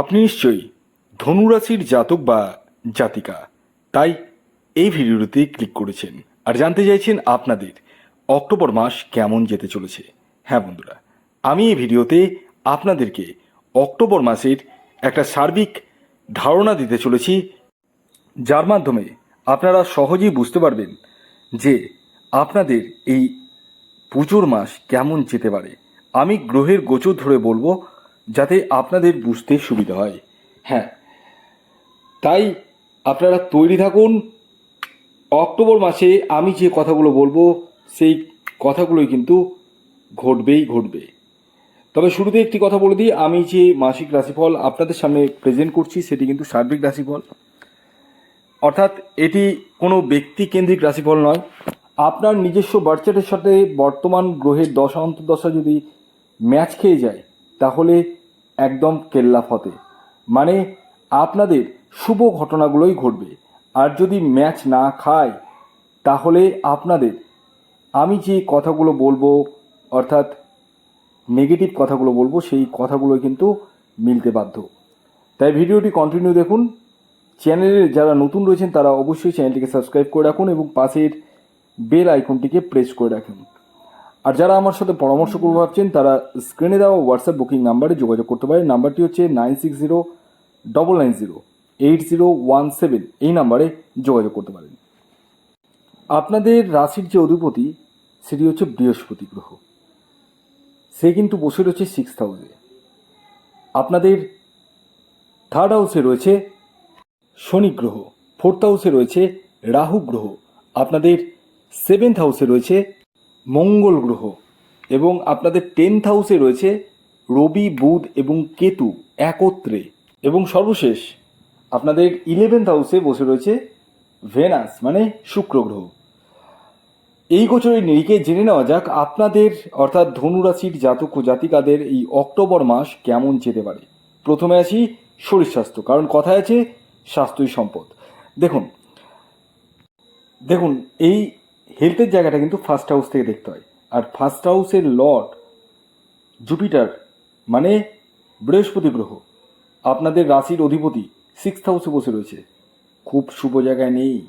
আপনি নিশ্চয়ই ধনুরাশির জাতক বা জাতিকা। তাই এই ভিডিওটিতে ক্লিক করেছেন আর জানতে চাইছেন আপনাদের অক্টোবর মাস কেমন যেতে চলেছে। হ্যাঁ বন্ধুরা, আমি এই ভিডিওতে আপনাদেরকে অক্টোবর মাসের একটা সার্বিক ধারণা দিতে চলেছি, যার মাধ্যমে আপনারা সহজেই বুঝতে পারবেন যে আপনাদের এই পুজোর মাস কেমন যেতে পারে। আমি গ্রহের গোচর ধরে বলব যাতে আপনাদের বুঝতে সুবিধা হয়। হ্যাঁ। তাই আপনারা তৈরি থাকুন। অক্টোবর মাসে আমি যে কথাগুলো বলব, সেই কথাগুলোই কিন্তু ঘটবেই ঘটবে। তবে শুরুতে একটি কথা বলে দিই, আমি যে মাসিক রাশিফল আপনাদের সামনে প্রেজেন্ট করছি, সেটি কিন্তু সার্বিক রাশিফল। অর্থাৎ এটি কোনো ব্যক্তি কেন্দ্রিক রাশিফল নয়। আপনার নিজস্ব বার্চার্টের সাথে বর্তমান গ্রহের দশা অন্তর্দশা যদি ম্যাচ খেয়ে যায় তাহলে একদম কেল্লা ফতে। মানে আপনাদের শুভ ঘটনাগুলোই ঘটবে। আর যদি ম্যাচ না খায়, তাহলে আপনাদের আমি যে কথাগুলো বলব, অর্থাৎ নেগেটিভ কথাগুলো বলব, সেই কথাগুলো কিন্তু মিলতে বাধ্য। তাই ভিডিওটি কন্টিনিউ দেখুন। চ্যানেলের যারা নতুন রয়েছেন, তারা অবশ্যই চ্যানেলটিকে সাবস্ক্রাইব করে রাখুন এবং পাশের বেল আইকনটিকে প্রেস করে রাখুন। আর যারা আমার সাথে পরামর্শ করব ভাবছেন, তারা স্ক্রিনে দেওয়া হোয়াটসঅ্যাপ বুকিং নাম্বারে যোগাযোগ করতে পারেন। নাম্বারটি হচ্ছে nine six zero double nine zero eight zero one seven এই নাম্বারে যোগাযোগ করতে পারেন। আপনাদের রাশির যে অধিপতি, সেটি হচ্ছে বৃহস্পতি গ্রহ। সে কিন্তু বসে রয়েছে সিক্স হাউসে আপনাদের থার্ড হাউসে রয়েছে শনি গ্রহ। ফোর্থ হাউসে রয়েছে রাহু গ্রহ। আপনাদের সেভেন্থ হাউসে রয়েছে মঙ্গল গ্রহ এবং আপনাদের টেন্থ হাউসে রয়েছে রবি, বুধ এবং কেতু একত্রে। এবং সর্বশেষ আপনাদের ইলেভেন্থ হাউসে বসে রয়েছে ভেনাস মানে শুক্র গ্রহ। এই গোচরের নিরিখে জেনে নেওয়া যাক আপনাদের, অর্থাৎ ধনুরাশির জাতক জাতিকাদের এই অক্টোবর মাস কেমন যেতে পারে। প্রথমে আসি শরীর স্বাস্থ্য, কারণ কথায় আছে স্বাস্থ্যই সম্পদ। দেখুন দেখুন, এই হেলথের জায়গাটা কিন্তু ফার্স্ট হাউস থেকে দেখতে হয়। আর ফার্স্ট হাউসের লর্ড জুপিটার মানে বৃহস্পতি গ্রহ। আপনাদের রাশির অধিপতি সিক্স হাউসে বসে রয়েছে। খুব শুভ জায়গায় নেই।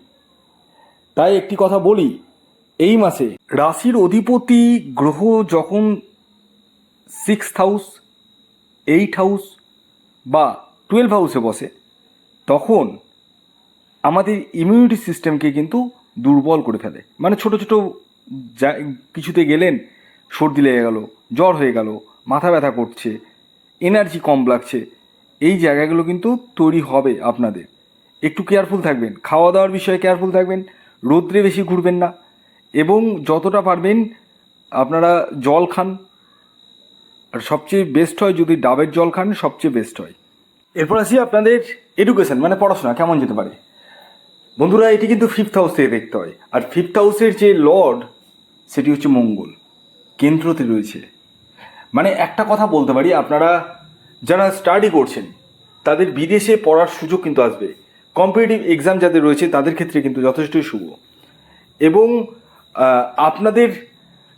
তাই একটি কথা বলি, এই মাসে রাশির অধিপতি গ্রহ যখন সিক্স হাউস এইট হাউস বা টুয়েলভ হাউসে বসে, তখন আমাদের ইমিউনিটি সিস্টেমকে কিন্তু দুর্বল করে ফেলে। মানে ছোট ছোট যা, কিছুতে গেলেন, সর্দি লেগে গেল, জ্বর হয়ে গেল, মাথা ব্যথা করছে এনার্জি কম লাগছে। এই জায়গাগুলো কিন্তু তৈরি হবে আপনাদের। একটু কেয়ারফুল থাকবেন, খাওয়া দাওয়ার বিষয়ে কেয়ারফুল থাকবেন, রোদ্রে বেশি ঘুরবেন না। এবং যতটা পারবেন, আপনারা জল খান। আর সবচেয়ে বেস্ট হয় যদি ডাবের জল খান, সবচেয়ে বেস্ট হয়। এরপর আসি আপনাদের এডুকেশন মানে পড়াশোনা, কেমন যেতে পারে? বন্ধুরা, এটি কিন্তু ফিফথ হাউস থেকে দেখতে হয়। আর ফিফথ হাউসের যে লর্ড সেটি হচ্ছে মঙ্গল। কেন্দ্রতে রয়েছে। মানে একটা কথা বলতে পারি, আপনারা যারা স্টাডি করছেন, তাদের বিদেশে পড়ার সুযোগ কিন্তু আসবে। কম্পিটিটিভ এক্সাম যাদের রয়েছে, তাদের ক্ষেত্রে কিন্তু যথেষ্টই শুভ। এবং আপনাদের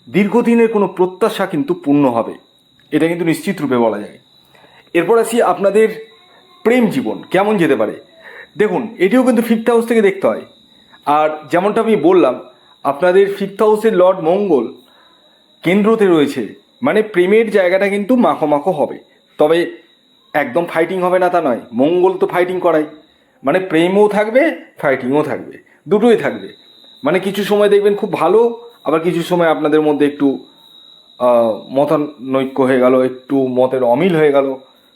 দীর্ঘদিনের কোনো প্রত্যাশা কিন্তু পূর্ণ হবে। এটা কিন্তু নিশ্চিত রূপে বলা যায়। এরপর আসি আপনাদের প্রেম জীবন, কেমন যেতে পারে? দেখুন, এটিও কিন্তু ফিফথ হাউস থেকে দেখতে হয়। আর যেমনটা আমি বললাম, আপনাদের ফিফথ হাউসের লর্ড মঙ্গল কেন্দ্রতে রয়েছে। মানে প্রেমের জায়গাটা কিন্তু মাখো মাখো হবে। তবে একদম ফাইটিং হবে না তা নয়। মঙ্গল তো ফাইটিং করাই মানে প্রেমও থাকবে ফাইটিংও থাকবে। দুটোই থাকবে। মানে কিছু সময় দেখবেন খুব ভালো, আবার কিছু সময় আপনাদের মধ্যে একটু মতানৈক্য হয়ে গেল, একটু মতের অমিল হয়ে গেল।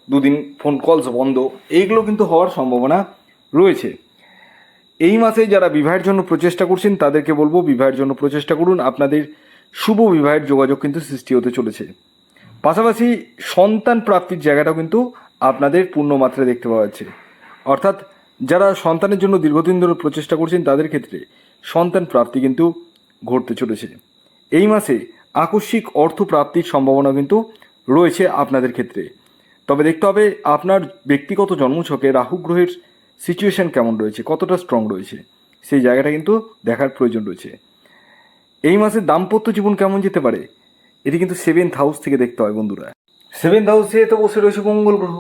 দুদিন ফোন কলস বন্ধ। এইগুলো কিন্তু হওয়ার সম্ভাবনা রয়েছে। এই মাসে যারা বিবাহের জন্য প্রচেষ্টা করছেন, তাদেরকে বলব বিবাহের জন্য প্রচেষ্টা করুন। আপনাদের শুভ বিবাহের যোগাযোগ কিন্তু সৃষ্টি হতে চলেছে। পাশাপাশি সন্তান প্রাপ্তির জায়গাটাও কিন্তু আপনাদের পূর্ণ মাত্রায় দেখতে পাওয়া যাচ্ছে। অর্থাৎ যারা সন্তানের জন্য দীর্ঘদিন ধরে প্রচেষ্টা করছেন, তাদের ক্ষেত্রে সন্তান প্রাপ্তি কিন্তু ঘটতে চলেছে। এই মাসে আকস্মিক অর্থ প্রাপ্তির সম্ভাবনা কিন্তু রয়েছে আপনাদের ক্ষেত্রে। তবে দেখতে হবে, আপনার ব্যক্তিগত জন্মছকে রাহু গ্রহের সিচুয়েশন কেমন রয়েছে, কতটা স্ট্রং রয়েছে, সেই জায়গাটা কিন্তু দেখার প্রয়োজন রয়েছে। এই মাসে দাম্পত্য জীবন কেমন যেতে পারে, এটি কিন্তু সেভেন্থ হাউস থেকে দেখতে হয় বন্ধুরা। সেভেন্থ হাউসে তো বসে রয়েছে মঙ্গল গ্রহ,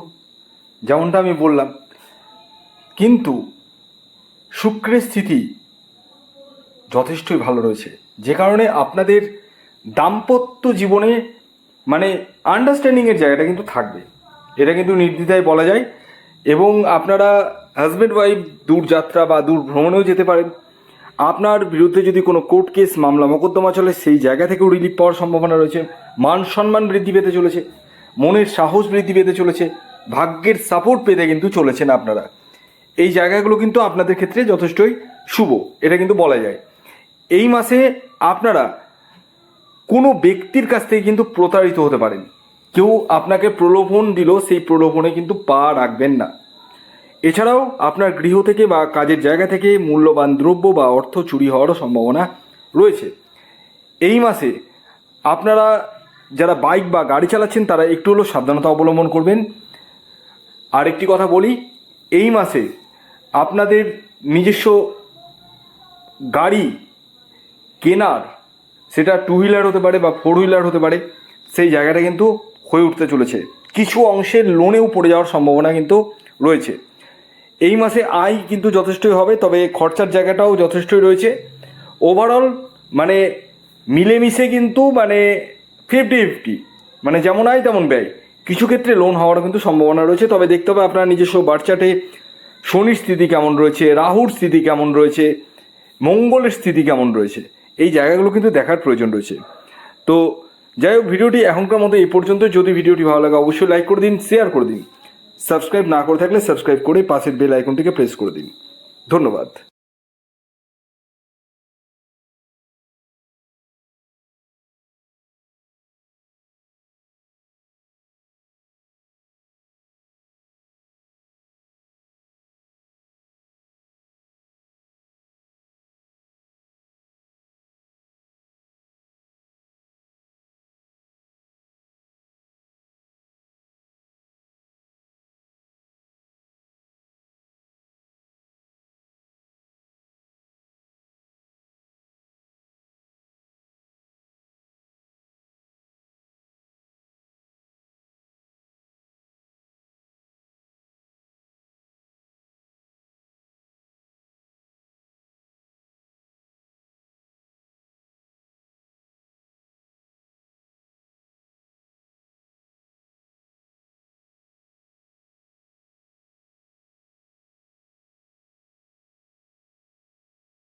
যেমনটা আমি বললাম। কিন্তু শুক্রের স্থিতি যথেষ্টই ভালো রয়েছে, যে কারণে আপনাদের দাম্পত্য জীবনে মানে আন্ডারস্ট্যান্ডিংয়ের জায়গাটা কিন্তু থাকবে। এটা কিন্তু নির্দ্বিধায় বলা যায় এবং আপনারা হাজব্যান্ড ওয়াইফ দূর যাত্রা বা দূর ভ্রমণেও যেতে পারেন। আপনার বিরুদ্ধে যদি কোনো কোর্ট কেস মামলা মোকদ্দমা চলে, সেই জায়গা থেকেও রিলিফ পাওয়ার সম্ভাবনা রয়েছে। মান সম্মান বৃদ্ধি পেতে চলেছে। মনের সাহস বৃদ্ধি পেতে চলেছে। ভাগ্যের সাপোর্ট পেতে কিন্তু চলেছেন আপনারা। এই জায়গাগুলো কিন্তু আপনাদের ক্ষেত্রে যথেষ্টই শুভ, এটা কিন্তু বলা যায়। এই মাসে আপনারা কোনো ব্যক্তির কাছ থেকে কিন্তু প্রতারিত হতে পারেন। কেউ আপনাকে প্রলোভন দিল সেই প্রলোভনে কিন্তু পা রাখবেন না। এছাড়াও আপনার গৃহ থেকে বা কাজের জায়গা থেকে মূল্যবান দ্রব্য বা অর্থ চুরি হওয়ারও সম্ভাবনা রয়েছে। এই মাসে আপনারা যারা বাইক বা গাড়ি চালাচ্ছেন, তারা একটু হলেও সাবধানতা অবলম্বন করবেন। আর একটি কথা বলি, এই মাসে আপনাদের নিজস্ব গাড়ি কেনার, সেটা টু হুইলার হতে পারে বা ফোর হুইলার হতে পারে, সেই জায়গাটা কিন্তু হয়ে উঠতে চলেছে। কিছু অংশের লোনেও পড়ে যাওয়ার সম্ভাবনা কিন্তু রয়েছে। এই মাসে আয় কিন্তু যথেষ্টই হবে, তবে খরচার জায়গাটাও যথেষ্টই রয়েছে। ওভারঅল মানে মিলেমিশে কিন্তু মানে ফিফটি ফিফটি মানে যেমন আয় তেমন ব্যয়। কিছু ক্ষেত্রে লোন হওয়ারও কিন্তু সম্ভাবনা রয়েছে, তবে দেখতে হবে আপনার নিজস্ব বার্চাটে শনির স্থিতি কেমন রয়েছে, রাহুর স্থিতি কেমন রয়েছে, মঙ্গলের স্থিতি কেমন রয়েছে, এই জায়গাগুলো কিন্তু দেখার প্রয়োজন রয়েছে। তো যাই হোক, ভিডিওটি এখনকার মতো এই পর্যন্ত। যদি ভিডিওটি ভালো লাগে, অবশ্যই লাইক করে দিন শেয়ার করে দিন। সাবস্ক্রাইব না করে থাকলে সাবস্ক্রাইব করে পাশের বেল আইকনটিকে প্রেস করে দিন। ধন্যবাদ।